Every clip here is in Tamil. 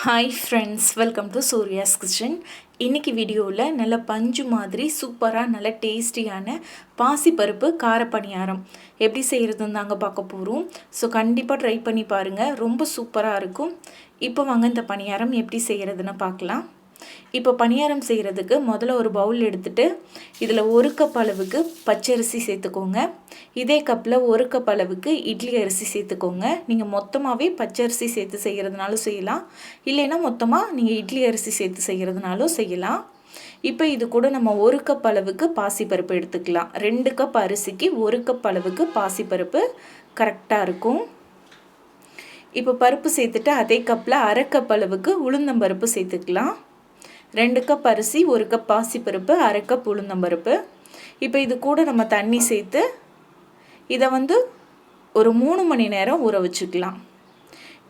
Hi friends welcome to Surya's kitchen இன்றைக்கி வீடியோவில் நல்ல பஞ்சு மாதிரி சூப்பராக நல்ல டேஸ்டியான பாசிப்பருப்பு காரப்பணியாரம் எப்படி செய்கிறதுன்னு தாங்க பார்க்க போகிறோம் ஸோ கண்டிப்பாக ட்ரை பண்ணி பாருங்கள் ரொம்ப சூப்பராக இருக்கும். இப்போ வாங்க இந்த பணியாரம் எப்படி செய்கிறதுன்னு பார்க்கலாம். இப்போ பணியாரம் செய்கிறதுக்கு முதல்ல ஒரு பவுல் எடுத்துட்டு இதில் ஒரு கப் அளவுக்கு பச்சரிசி சேர்த்துக்கோங்க. இதே கப்பில் ஒரு கப் அளவுக்கு இட்லி அரிசி சேர்த்துக்கோங்க. நீங்கள் மொத்தமாகவே பச்சரிசி சேர்த்து செய்கிறதுனாலும் செய்யலாம். இல்லைன்னா மொத்தமாக நீங்கள் இட்லி அரிசி சேர்த்து செய்கிறதுனாலும் செய்யலாம். இப்போ இது கூட நம்ம ஒரு கப் அளவுக்கு பாசிப்பருப்பு எடுத்துக்கலாம். ரெண்டு கப் அரிசிக்கு ஒரு கப் அளவுக்கு பாசிப்பருப்பு கரெக்டாக இருக்கும். இப்போ பருப்பு சேர்த்துட்டு அதே கப்பில் அரை கப் அளவுக்கு உளுந்தம்பருப்பு சேர்த்துக்கலாம். ரெண்டு கப் அரிசி ஒரு கப் பாசிப்பருப்பு அரை கப் உளுந்தம்பருப்பு. இப்போ இது கூட நம்ம தண்ணி சேர்த்து இதை வந்து ஒரு மூணு மணி நேரம் ஊற வச்சுக்கலாம்.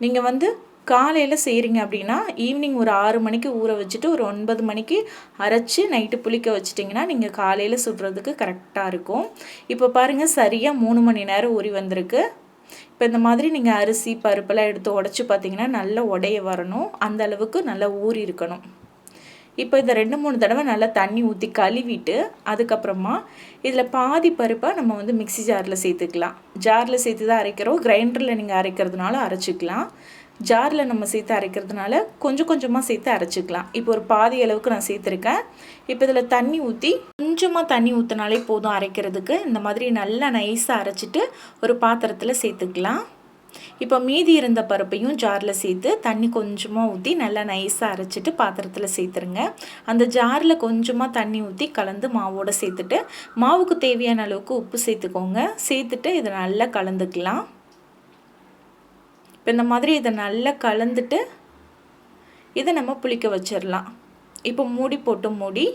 நீங்கள் வந்து காலையில் செய்கிறீங்க அப்படின்னா ஈவினிங் ஒரு ஆறு மணிக்கு ஊற வச்சுட்டு ஒரு ஒன்பது மணிக்கு அரைச்சி நைட்டு புளிக்க வச்சிட்டிங்கன்னா நீங்கள் காலையில் சுடுறதுக்கு கரெக்டாக இருக்கும். இப்போ பாருங்கள் சரியாக மூணு மணி நேரம் ஊறி வந்திருக்கு. இப்போ இந்த மாதிரி நீங்கள் அரிசி பருப்பெல்லாம் எடுத்து உடச்சி பார்த்தீங்கன்னா நல்லா உடைய வரணும். அந்த அளவுக்கு நல்லா ஊறி இருக்கணும். இப்போ இதை ரெண்டு மூணு தடவை நல்லா தண்ணி ஊற்றி கழுவிட்டு அதுக்கப்புறமா இதில் பாதி பருப்பை நம்ம வந்து மிக்சி ஜாரில் சேர்த்துக்கலாம். ஜாரில் சேர்த்து தான் அரைக்கிறோம். கிரைண்டரில் நீங்கள் அரைக்கிறதுனால அரைச்சிக்கலாம். ஜாரில் நம்ம சேர்த்து அரைக்கிறதுனால கொஞ்சம் கொஞ்சமாக சேர்த்து அரைச்சிக்கலாம். இப்போ ஒரு பாதி அளவுக்கு நான் சேர்த்துருக்கேன். இப்போ இதில் தண்ணி ஊற்றி கொஞ்சமாக தண்ணி ஊற்றினாலே போதும் அரைக்கிறதுக்கு. இந்த மாதிரி நல்லா நைஸாக அரைச்சிட்டு ஒரு பாத்திரத்தில் சேர்த்துக்கலாம். இப்போ மீதி இருந்த பருப்பையும் ஜாரில் சேர்த்து தண்ணி கொஞ்சமாக ஊற்றி நல்லா நைஸாக அரைச்சிட்டு பாத்திரத்தில் சேர்த்துருங்க. அந்த ஜாரில் கொஞ்சமாக தண்ணி ஊற்றி கலந்து மாவோடு சேர்த்துட்டு மாவுக்கு தேவையான அளவுக்கு உப்பு சேர்த்துக்கோங்க. சேர்த்துட்டு இதை நல்லா கலந்துக்கலாம். இப்போ இந்த மாதிரி இதை நல்லா கலந்துட்டு இதை நம்ம புளிக்க வச்சிடலாம் இப்போ மூடி போட்டு மூடி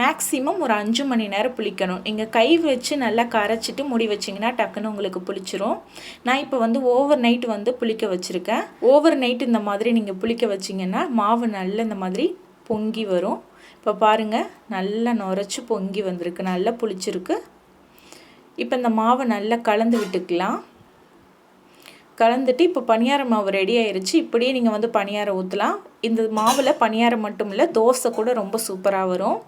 மேக்ஸிமம் ஒரு அஞ்சு மணி நேரம் புளிக்கணும். நீங்கள் கை வச்சு நல்லா கரைச்சிட்டு முடி வச்சிங்கன்னா டக்குன்னு உங்களுக்கு புளிச்சிரும். நான் இப்போ வந்து ஓவர் நைட் வந்து புளிக்க வச்சுருக்கேன். ஓவர் நைட் இந்த மாதிரி நீங்கள் புளிக்க வச்சிங்கன்னா மாவு நல்ல இந்த மாதிரி பொங்கி வரும். இப்போ பாருங்கள் நல்லா நுரைச்சி பொங்கி வந்திருக்கு. நல்லா புளிச்சிருக்கு. இப்போ இந்த மாவை நல்லா கலந்து விட்டுக்கலாம். கலந்துட்டு இப்போ பணியார மாவு ரெடி ஆயிடுச்சு இப்படியே நீங்கள் வந்து பணியாரம் ஊற்றலாம் இந்த மாவில் பணியாரம் மட்டும் இல்லை தோசை கூட ரொம்ப சூப்பராக வரும்.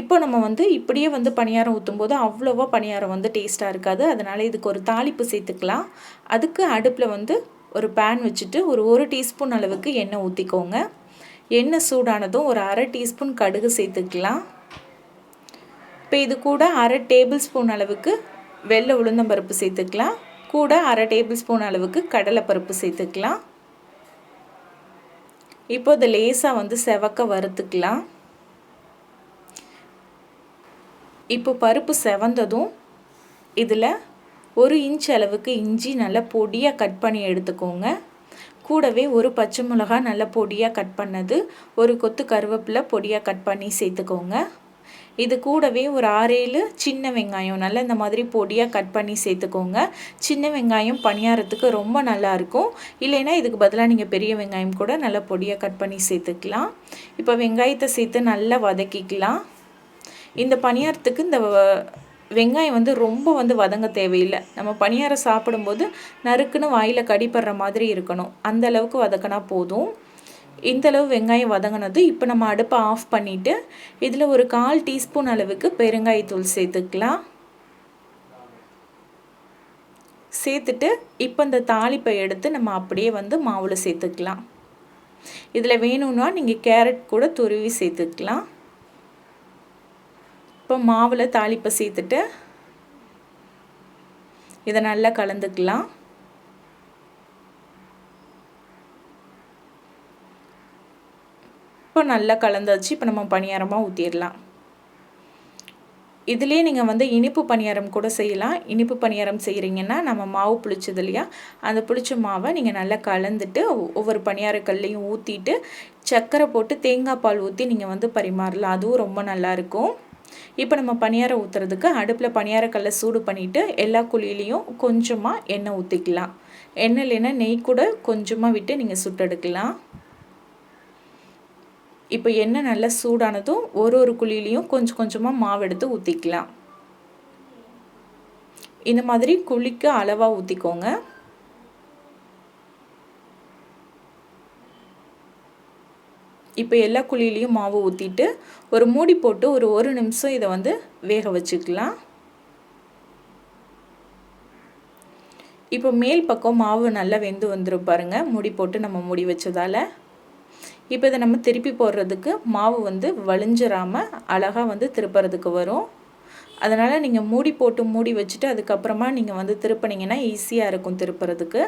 இப்போ நம்ம வந்து இப்படியே வந்து பணியாரம் ஊற்றும் போது அவ்வளோவா பணியாரம் வந்து டேஸ்ட்டாக இருக்காது. அதனால் இதுக்கு ஒரு தாளிப்பு சேர்த்துக்கலாம். அதுக்கு அடுப்பில் வந்து ஒரு பேன் வச்சுட்டு ஒரு ஒரு டீஸ்பூன் அளவுக்கு எண்ணெய் ஊற்றிக்கோங்க எண்ணெய் சூடானதும் ஒரு அரை டீஸ்பூன் கடுகு சேர்த்துக்கலாம். இப்போ இது கூட அரை டேபிள் ஸ்பூன் அளவுக்கு வெள்ளை உளுந்தம்பருப்பு சேர்த்துக்கலாம். கூட அரை டேபிள் ஸ்பூன் அளவுக்கு கடலைப்பருப்பு சேர்த்துக்கலாம். இப்போ இதை லேசாக வந்து செவக்க வறுத்துக்கலாம். இப்போ பருப்பு செவந்ததும் இதில் ஒரு இன்ச் அளவுக்கு இஞ்சி நல்லா பொடியாக கட் பண்ணி எடுத்துக்கோங்க. கூடவே ஒரு பச்சை மிளகா நல்லா பொடியாக கட் பண்ணது ஒரு கொத்து கருவேப்பிலை பொடியாக கட் பண்ணி சேர்த்துக்கோங்க. இது கூடவே ஒரு ஆறேழு சின்ன வெங்காயம் நல்லா இந்த மாதிரி பொடியாக கட் பண்ணி சேர்த்துக்கோங்க. சின்ன வெங்காயம் பணியாரத்துக்கு ரொம்ப நல்லாயிருக்கும் இல்லைன்னா இதுக்கு பதிலாக நீங்கள் பெரிய வெங்காயம் கூட நல்லா பொடியாக கட் பண்ணி சேர்த்துக்கலாம். இப்போ வெங்காயத்தை சேர்த்து நல்லா வதக்கிக்கலாம். இந்த பணியாரத்துக்கு இந்த வெங்காயம் வந்து ரொம்ப வந்து வதங்க தேவையில்லை. நம்ம பணியாரம் சாப்பிடும்போது நறுக்குன்னு வாயில் கடிப்படுற மாதிரி இருக்கணும். அந்த அளவுக்கு வதக்கினா போதும். இந்த அளவு வெங்காயம் வதங்கினது இப்போ நம்ம அடுப்பை ஆஃப் பண்ணிவிட்டு இதில் ஒரு கால் டீஸ்பூன் அளவுக்கு பெருங்காயத்தூள் சேர்த்துக்கலாம். சேர்த்துட்டு இப்போ இந்த தாளிப்பை எடுத்து நம்ம அப்படியே வந்து மாவில் சேர்த்துக்கலாம். இதில் வேணும்னா நீங்கள் கேரட் கூட துருவி சேர்த்துக்கலாம். இப்போ மாவில் தாளிப்பை சேர்த்துட்டு இதை நல்லா கலந்துக்கலாம். இப்போ நல்லா கலந்தாச்சு இப்போ நம்ம பணியாரமாக ஊற்றிடலாம் இதுலேயே நீங்கள் வந்து இனிப்பு பணியாரம் கூட செய்யலாம். இனிப்பு பணியாரம் செய்கிறீங்கன்னா நம்ம மாவு புளிச்சது இல்லையா? அந்த புளிச்ச மாவை நீங்கள் நல்லா கலந்துட்டு ஒவ்வொரு பணியாரக்கல்லையும் ஊற்றிட்டு சர்க்கரை போட்டு தேங்காய் பால் ஊற்றி நீங்கள் வந்து பரிமாறலாம். அதுவும் ரொம்ப நல்லாயிருக்கும் இப்போ நம்ம பணியாரம் ஊற்றுறதுக்கு அடுப்பில் பணியாரக்கல்லை சூடு பண்ணிவிட்டு எல்லா குழியிலையும் கொஞ்சமாக எண்ணெய் ஊற்றிக்கலாம் எண்ணெய் இல்லைன்னா நெய் கூட கொஞ்சமாக விட்டு நீங்கள் சுட்டெடுக்கலாம். இப்போ எண்ணெய் நல்லா சூடானதும் ஒரு ஒரு குழியிலையும் கொஞ்சம் கொஞ்சமாக மாவு எடுத்து ஊற்றிக்கலாம் இந்த மாதிரி குழிக்கு அளவாக ஊற்றிக்கோங்க இப்போ எல்லா குழியிலையும் மாவு ஊற்றிட்டு ஒரு மூடி போட்டு ஒரு ஒரு நிமிஷம் இதை வந்து வேக வச்சுக்கலாம். இப்போ மேல் பக்கம் மாவு நல்லா வெந்து வந்துடும் பாருங்கள் மூடி போட்டு நம்ம மூடி வச்சதால். இப்போ இதை நம்ம திருப்பி போடுறதுக்கு மாவு வந்து வலிஞ்சிராமல் அழகாக வந்து திருப்புறதுக்கு வரும். அதனால் நீங்கள் மூடி போட்டு மூடி வச்சுட்டு அதுக்கப்புறமா நீங்கள் வந்து திருப்பினீங்கன்னா ஈஸியாக இருக்கும் திருப்புறதுக்கு.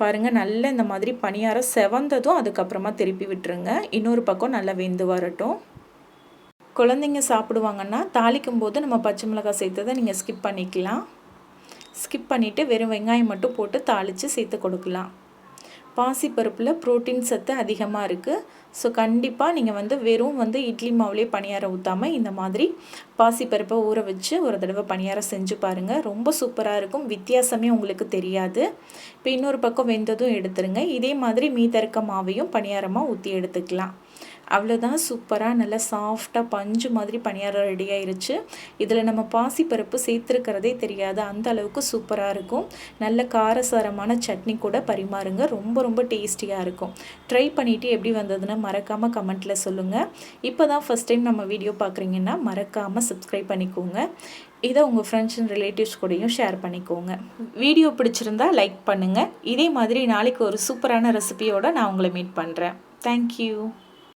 பாருங்கள் நல்லா இந்த மாதிரி பணியாரம் செவந்ததும் அதுக்கப்புறமா திருப்பி விட்டுருங்க. இன்னொரு பக்கம் நல்லா வெந்து வரட்டும். குழந்தைங்க சாப்பிடுவாங்கன்னா தாளிக்கும் போது நம்ம பச்சை மிளகாய் சேர்த்ததை நீங்கள் ஸ்கிப் பண்ணிக்கலாம். ஸ்கிப் பண்ணிவிட்டு வெறும் வெங்காயம் மட்டும் போட்டு தாளித்து சேர்த்து கொடுக்கலாம். பாசிப்பருப்பில் ப்ரோட்டீன் சத்து அதிகமாக இருக்குது ஸோ கண்டிப்பாக நீங்கள் வந்து வெறும் வந்து இட்லி மாவுலேயே பணியாரம் ஊற்றாமல் இந்த மாதிரி பாசிப்பருப்பை ஊற வச்சு ஒரு தடவை பணியாரம் செஞ்சு பாருங்கள் ரொம்ப சூப்பராக இருக்கும். வித்தியாசமே உங்களுக்கு தெரியாது. இப்போ இன்னொரு பக்கம் வெந்ததும் எடுத்துருங்க. இதே மாதிரி மீதறக்க மாவையும் பணியாரமாக ஊற்றி எடுத்துக்கலாம். அவ்வளோதான் சூப்பராக நல்லா சாஃப்டாக பஞ்சு மாதிரி பணியாரம் ரெடி ஆயிருச்சு. இதில் நம்ம பாசிப்பருப்பு சேர்த்துருக்கிறதே தெரியாது. அந்த அளவுக்கு சூப்பராக இருக்கும். நல்ல காரசாரமான சட்னி கூட பரிமாறுங்க. ரொம்ப ரொம்ப டேஸ்டியாக இருக்கும். ட்ரை பண்ணிவிட்டு எப்படி வந்ததுன்னு மறக்காமல் கமெண்ட்டில் சொல்லுங்கள் இப்போ தான் ஃபஸ்ட் டைம் நம்ம வீடியோ பார்க்குறீங்கன்னா மறக்காமல் சப்ஸ்கிரைப் பண்ணிக்கோங்க. இதை உங்கள் ஃப்ரெண்ட்ஸ் அண்ட் ரிலேட்டிவ்ஸ் கூடயும் ஷேர் பண்ணிக்கோங்க. வீடியோ பிடிச்சிருந்தா லைக் பண்ணுங்கள் இதே மாதிரி நாளைக்கு ஒரு சூப்பரான ரெசிபியோடு நான் உங்களை மீட் பண்ணுறேன் தேங்க்யூ